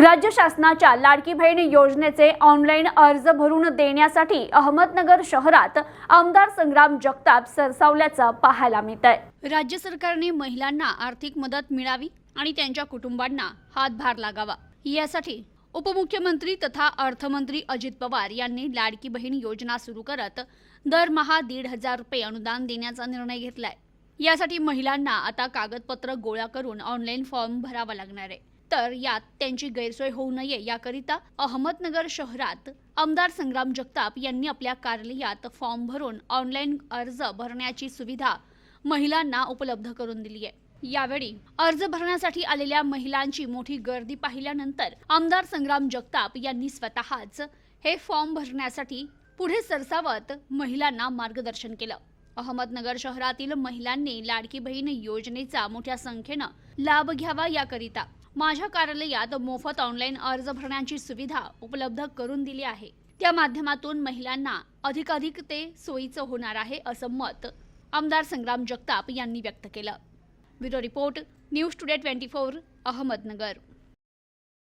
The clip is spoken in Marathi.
राज्य शासनाच्या लाडकी बहीण योजनेचे ऑनलाईन अर्ज भरून देण्यासाठी अहमदनगर शहरात आमदार संग्राम जगताप सरसावल्याचं पाहायला मिळत आहे राज्य सरकारने महिलांना आर्थिक मदत मिळावी आणि त्यांच्या कुटुंबांना हातभार लागावा. यासाठी उपमुख्यमंत्री तथा अर्थमंत्री अजित पवार यांनी लाडकी बहीण योजना सुरू करत दरमहा दीड हजार रुपये अनुदान देण्याचा निर्णय घेतलाय. यासाठी महिलांना आता कागदपत्र गोळा करून ऑनलाईन फॉर्म भरावा लागणार आहे. तर यात त्यांची गैरसोय होऊ नये याकरिता अहमदनगर शहरात आमदार संग्राम जगताप यांनी आपल्या कार्यालयात फॉर्म भरून ऑनलाईन अर्ज भरण्याची सुविधा महिलांना उपलब्ध करून दिली आहे. यावेळी अर्ज भरण्यासाठी आलेल्या महिलांची मोठी गर्दी पाहिल्यानंतर आमदार संग्राम जगताप यांनी स्वतःच हे फॉर्म भरण्यासाठी पुढे सरसावत महिलांना मार्गदर्शन केलं. अहमदनगर शहरातील महिलांनी लाडकी बहीण योजनेचा मोठ्या संख्येनं लाभ घ्यावा याकरिता माझ्या कार्यालयात मोफत ऑनलाईन अर्ज भरण्याची सुविधा उपलब्ध करून दिली आहे. त्या माध्यमातून महिलांना अधिकाधिक ते सोयीचं होणार आहे असं मत आमदार संग्राम जगताप यांनी व्यक्त केलं. Bureau report news today twenty four Ahmednagar.